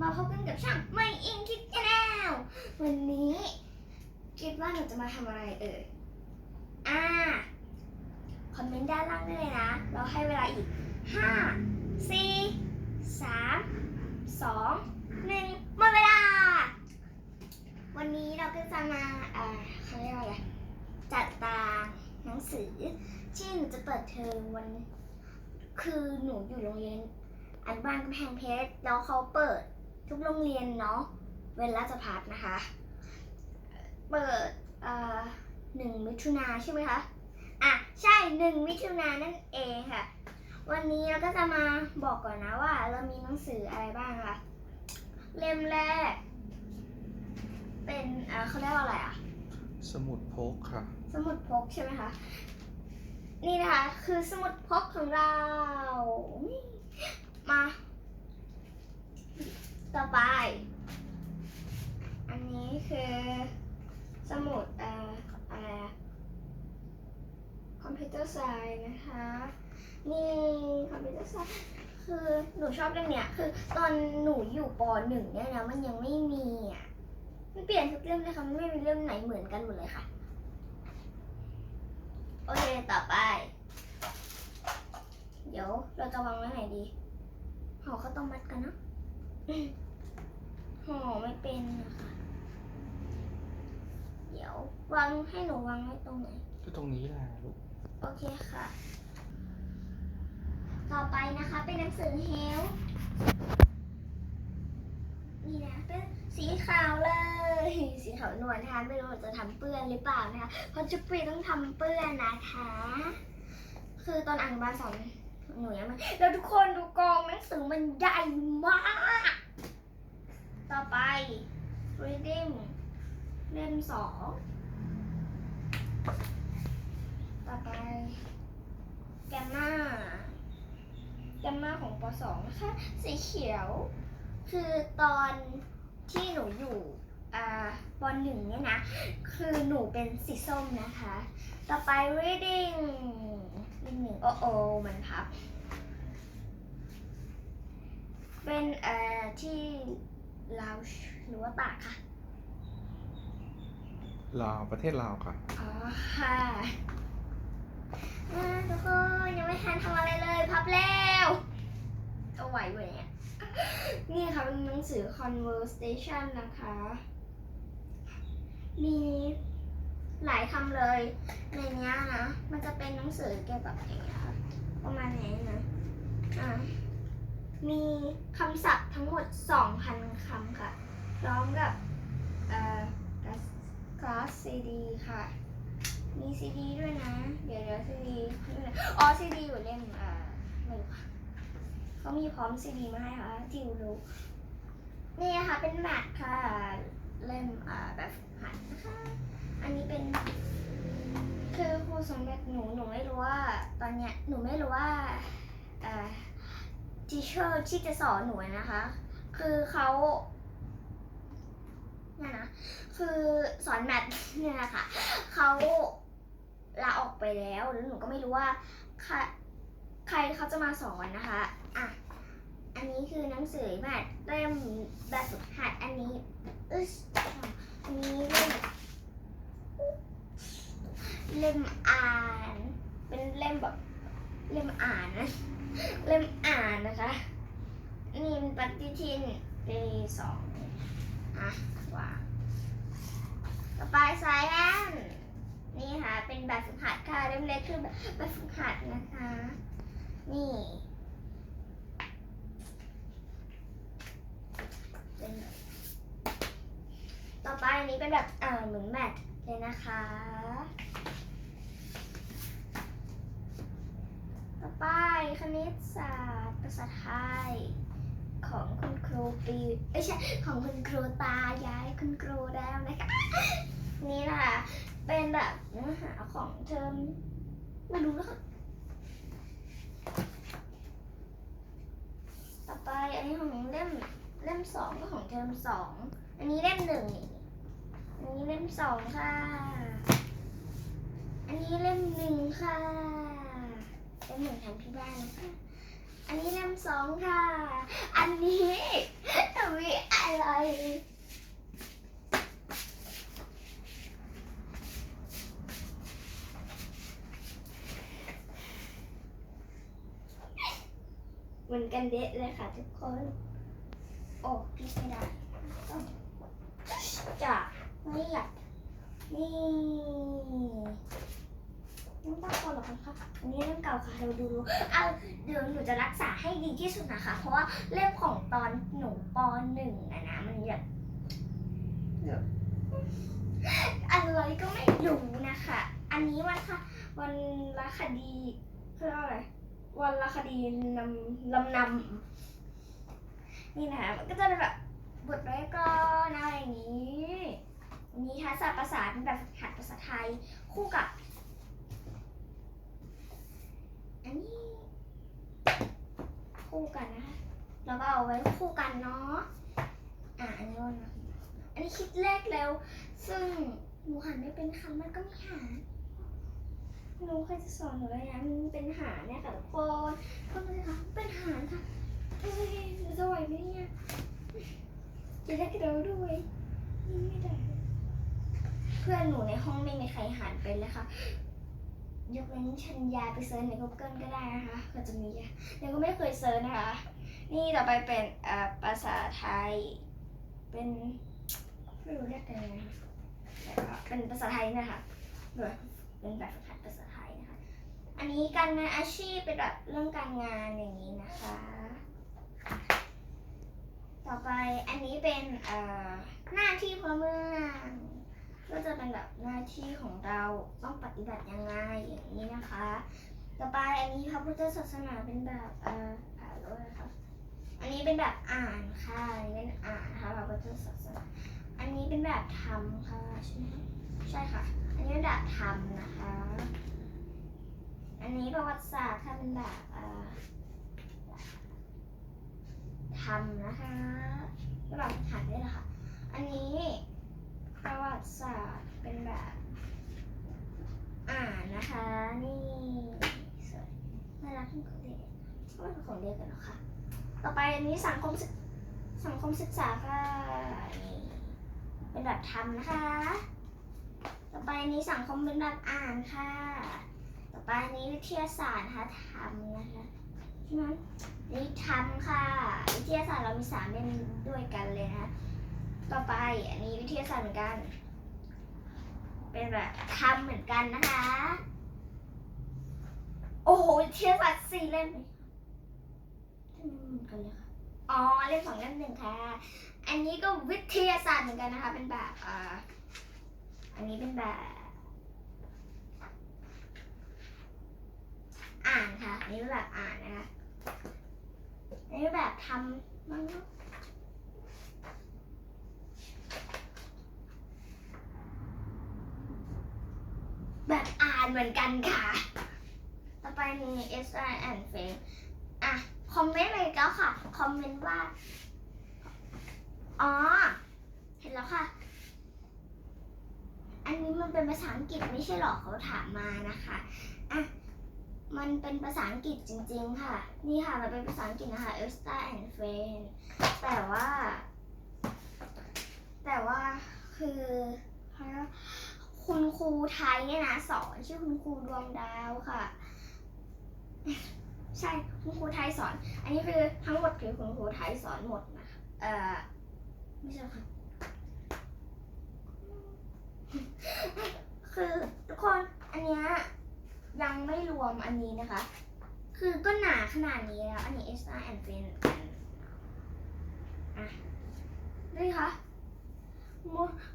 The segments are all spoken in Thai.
มาพบกันกับช่างไม่อิงคิดแนววันนี้คิดว่าหนูจะมาทำอะไรเอ่ย อ่า คอมเมนต์ด้านล่างได้เลยนะ เราให้เวลาอีก 5 4 3 2 1หมดเวลา วันนี้เราก็จะมาอ่าเขาเรียกว่าอะไร จัดตารางหนังสือที่หนูจะเปิดเทอมวัน คือหนูอยู่โรงเรียน อันบ้านกำแพงเพชรแล้วเขาเปิดทุกโรงเรียนเนาะเว้นราชพัฒนะคะ เปิดเอ่อหนึ่งมิถุนาใช่ไหมคะอะใช่หนึ่งมิถุนานั่นเองค่ะ วันนี้เราก็จะมาบอกก่อนนะว่า เรามีหนังสืออะไรบ้างค่ะเล่มแรก เป็นเอ่อเขาเรียกว่าอะไรอะ สมุดพกค่ะ สมุดพกใช่ไหมคะ นี่นะคะ คือสมุดพกของเรา มา ต่อไป อันนี้คือสมุดเอ่ออะไรคอมพิวเตอร์ไซน์นะคะ นี่คอมพิวเตอร์ไซน์คือหนูชอบเรื่องเนี้ย คือตอนหนูอยู่ปหนึ่งเนี่ยนะมันยังไม่มีอะมันเปลี่ยนทุกเรื่องเลยค่ะมันไม่มีเรื่องไหนเหมือนกันหมดเลยค่ะ โอเค ต่อไป เดี๋ยวเราจะวางไว้ไหนดี ห่อข้าวต้มมัดกันเนาะห่อไม่เป็นนะคะเดี๋ยววางให้หนูวางไว้ตรงไหนก็ตรงนี้แหละลูกโอเคค่ะ ต่อไปนะคะเป็นหนังสือเฮลนี่นะเป็นสีขาวเลย สีขาวนวลนะคะไม่รู้ว่าจะทำเปื้อนหรือเปล่านะคะเพราะจุปรีต้องทำเปื้อนนะคะ คือตอนอ่านบาลสอน หนูยังไม่แล้วทุกคนดูกองหนังสือมันใหญ่มาก ต่อไป reading เล่มสอง ต่อไปแกมมาแกมมาของป .2 นะคะสีเขียว คือตอนที่หนูอยู่อ่าป .1 เนี่ยนะ คือหนูเป็นสีส้มนะคะ ต่อไป reading โอ้โอมันพับ เป็นเอ่อที่ลาวหรือว่าตากค่ะ ลาวประเทศลาวค่ะ อ๋อค่ะอ่าทุกคนยังไม่ทันทำอะไรเลยพับแล้วเอาไหวเว้ยเนี่ยนี่ค่ะเป็นหนังสือ conversation นะคะ มี หลายคำเลย ในเนี้ยนะ มันจะเป็นหนังสือเกี่ยวกับอย่างเงี้ยประมาณนี้นะอ่ามีคำศัพท์ทั้งหมด 2,000 คำค่ะ พร้อมกับเอ่อคลาสซีดีค่ะ มีซีดีด้วยนะ เดี๋ยวเดี๋ยวซีดีอ๋อซีดีอยู่เล่มอ่าไม่รู้ค่ะเขามีพร้อมซีดีมาให้ค่ะที่รู้ นี่นะคะเป็นแมทค่ะ เล่มอ่าแบบหัดนะคะ สอนแบบหนูหนูไม่รู้ว่าตอนเนี้ยหนูไม่รู้ว่าเอ่อทีเชอร์ที่จะสอนหนูนะคะ คือเขาเนี่ยนะคือสอนแมทเนี่ยนะคะเขาลาออกไปแล้วแล้วหนูก็ไม่รู้ว่าใครใครเขาจะมาสอนนะคะอะอันนี้คือหนังสือแมทเล่มแบบฝึกหัดอันนี้อึสอันนี้เล่ม เล่มอ่าน เป็นเล่มแบบเล่มอ่านนะ เล่มอ่านนะคะ นี่เป็นปฏิทินปีสองอะวางต่อไปสายแอนนี่ค่ะ เป็นแบบฝึกหัดค่ะเล่มเล็กคือแบบฝึกหัดนะคะ นี่ ต่อไปอันนี้เป็นแบบอ่อเหมือนแมทเลยนะคะ ต่อไปคณิตศาสตร์ภาษาไทย ของคุณครูปีไม่ใช่ของคุณครูตายายคุณครูแล้วนะคะนี่นะคะเป็นแบบเนื้อหาของเทอมไม่รู้แล้วค่ะต่อไปอันนี้ของเล่มเล่มสองก็ของเทอมสองอันนี้เล่มหนึ่งอันนี้เล่มสองค่ะ อันนี้เล่มหนึ่งค่ะ เล่มหนึ่งทำที่บ้านนะคะ อันนี้เล่มสองค่ะ อันนี้หนูมีอะไรเหมือนกันเดะเลยค่ะทุกคน โอ้พี่ไม่ได้ต้องจะ ไม่อยากนี่น้ำตาก่อนหรอคะอันนี้เล่มเก่าค่ะเราดูเอาเดี๋ยวหนูจะรักษาให้ดีที่สุดนะคะ เพราะว่าเล่มของตอนหนูปหนึ่งอะนะมันแบบอะไรก็ไม่รู้นะคะ อันนี้วันค่ะ วันละคดีเพื่ออะไรวันละคดีนำลำนำนี่นะคะมันก็จะเป็นแบบบทไว้ก่อนอะไรอย่างนี้วันนี้ทักษะภาษาเป็นแบบหัดภาษาไทยคู่กับ อันนี้ คู่กันนะคะแล้วก็เอาไว้คู่กันเนาะอะอันนี้วันะอันนี้คิดเลขแล้ว ซึ่งหนูหันไม่เป็นคำมันก็ไม่หาหนูเคยจะสอนหนูแล้วนะมันเป็นหารเนี่ยค่ะทุกคนก็เลยค่ะเป็นหารค่ะเอ้ยจะไหวไหมเนี่ยจะได้กระโดดด้วยไม่ได้ เพื่อนหนูในห้องไม่มีใครหารเป็นเลยค่ะ ยกเว้นชัญญาไปเซิร์ชใน Google ก็ได้นะคะ ก็จะมีแต่ก็ไม่เคยเซิร์ชนะคะ นี่ต่อไปเป็นภาษาไทย เป็นไม่รู้เรียกยังไงแต่ก็เป็นภาษาไทยนะคะเป็นแบบฝึกหัดภาษาไทยนะคะ อันนี้การงานอาชีพเป็นแบบเรื่องการงานอย่างนี้นะคะ ต่อไปอันนี้เป็นหน้าที่พลเมือง ก็จะเป็นแบบหน้าที่ของเราต้องปฏิบัติยังไงอย่างนี้นะคะ ต่อไปอันนี้พระพุทธศาสนาเป็นแบบอ่ออ่านด้วยนะคะอันนี้เป็นแบบอ่านค่ะอันนี้เป็นอ่านนะคะพระพุทธศาสนาอันนี้เป็นแบบทำค่ะใช่ไหมใช่ค่ะ อันนี้เป็นแบบทำนะคะ อันนี้ประวัติศาสตร์ค่ะเป็นแบบอ่อทำนะคะเป็นแบบหัดได้เลยค่ะ อันนี้ ประวัติศาสตร์เป็นแบบ อ่านนะคะ นี่สวยน่ารักที่ของเด็กก็เป็นของเด็กกันเนาะค่ะต่อไปอันนี้สังคมสังคมศึกษาค่ะนี่เป็นแบบทำนะคะ ต่อไปอันนี้สังคมเป็นแบบอ่านค่ะ ต่อไปอันนี้วิทยาศาสตร์นะคะทำนะคะใช่ไหมนนี้ทำค่ะ วิทยาศาสตร์เรามีสามเล่มด้วยกันเลยนะคะ ต่อไปอันนี้วิทยาศาสตร์เหมือนกัน เป็นแบบทำเหมือนกันนะคะ โอ้โหวิทยาศาสตร์สี่เล่มเหมือนกันเลยค่ะอ๋อเล่มสองเล่มหนึ่งค่ะ อันนี้ก็วิทยาศาสตร์เหมือนกันนะคะ เป็นแบบอ่าอันนี้เป็นแบบ อ่านค่ะ อันนี้เป็นแบบอ่านนะคะ อันนี้แบบทำมั้ง เหมือนกันค่ะ ต่อไปมี S I and f a m อะ คอมเมนต์เลยแล้วค่ะ คอมเมนต์ว่า อ๋อ เห็นแล้วค่ะ อันนี้มันเป็นภาษาอังกฤษไม่ใช่หรอเขาถามมานะคะ อะ มันเป็นภาษาอังกฤษจริง ๆ ค่ะ นี่ค่ะ มันเป็นภาษาอังกฤษนะคะ e l s t a and Friend แต่ว่า แต่ว่าคือ คุณครูไทยเนี่ยนะสอนชื่อคุณครูดวงดาวค่ะ ใช่คุณครูไทยสอน อันนี้คือทั้งหมดคือคุณครูไทยสอนหมดนะเอ่อไม่ใช่ค่ะคือทุกคนอันเนี้ยยังไม่รวมอันนี้นะคะ คือก็หนาขนาดนี้แล้ว อันนี้ S R and f i n กันอะนี่ค่ะ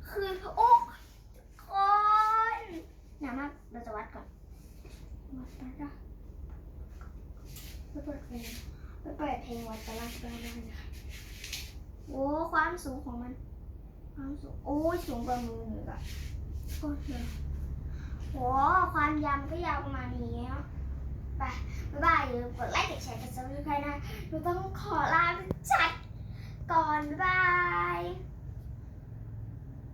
คือโอ้ คนหนามากเราจะวัดก่อนวัดไปจ้ะไปเปิดเพลงไปเปิดเพลงวัดตารางได้ได้นะคะโอ้ความสูงของมัน ความสูงโอ้ยสูงกว่ามือหนูอะโคตรเลยโหความยาวก็ยาวประมาณนี้เนาะไปบ๊ายบายอย่าลืมกดไลค์กดแชร์กดซับสไครต์นะหนูต้องขอลาไปจัดก่อนบ๊ายบาย